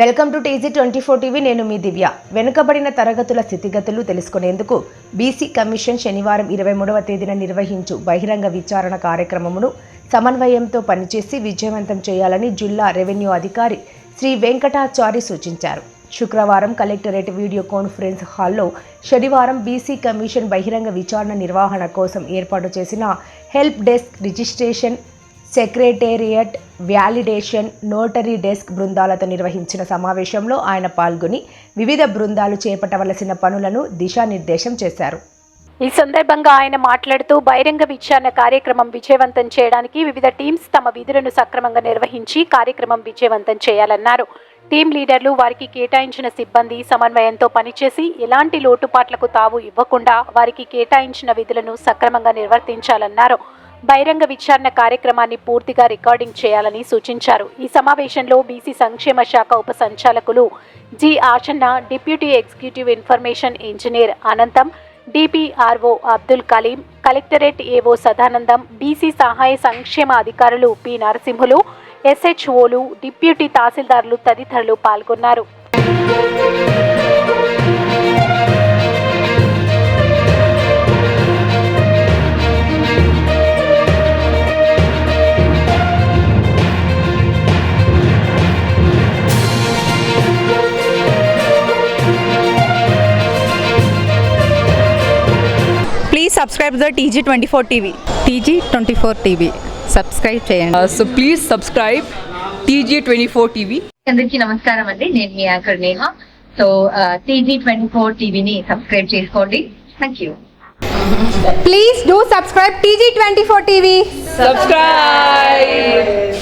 Welcome to TG twenty four TV. నేను మీ దివ్య. వెనుకబడిన తరగతుల స్థితిగతులు తెలుసుకునేందుకు బీసీ కమిషన్ శనివారం ఇరవై మూడవ తేదీన నిర్వహించు బహిరంగ విచారణ కార్యక్రమమును సమన్వయంతో పనిచేసి విజయవంతం చేయాలని జిల్లా రెవెన్యూ అధికారి శ్రీ వెంకటాచారి సూచించారు. శుక్రవారం కలెక్టరేట్ వీడియో కాన్ఫరెన్స్ హాల్లో శనివారం బీసీ కమిషన్ బహిరంగ విచారణ నిర్వహణ కోసం ఏర్పాటు చేసిన help desk registration secretariat validation notary desk బృందాలతో నిర్వహించిన సమావేశంలో ఆయన పాల్గొని వివిధ బృందాలు చేపట్టవలసిన పనులను దిశానిర్దేశం చేశారు. ఈ సందర్భంగా ఆయన మాట్లాడుతూ బహిరంగ విచారణ కార్యక్రమం విజయవంతం చేయడానికి వివిధ టీమ్స్ తమ విధులను సక్రమంగా నిర్వహించి కార్యక్రమం విజయవంతం చేయాలన్నారు. టీం లీడర్లు వారికి కేటాయించిన సిబ్బంది సమన్వయంతో పనిచేసి ఎలాంటి లోటుపాట్లకు తావు ఇవ్వకుండా వారికి కేటాయించిన విధులను సక్రమంగా నిర్వర్తించాలన్నారు. బహిరంగ విచారణ కార్యక్రమాన్ని పూర్తిగా రికార్డింగ్ చేయాలని సూచించారు. ఈ సమావేశంలో బీసీ సంక్షేమ శాఖ ఉప సంచాలకులు G Achanna deputy executive information engineer Anantham DPRO Abdul Kaleem collectorate AO Sadanandam BC సహాయ సంక్షేమ అధికారులు పి నరసింహులు ఎస్హెచ్ఓలు డిప్యూటీ తహసీల్దారులు తదితరులు పాల్గొన్నారు. Subscribe the TG twenty four TV TG twenty four TV subscribe చేయండి. Uh, so please subscribe TG24 TV. అందరికీ నమస్కారం అండి. నేను మీ anchor Neha. So TG twenty four టీవీని సబ్స్క్రైబ్ చేసుకోండి. Thank you Please do subscribe TG24 TV. Subscribe!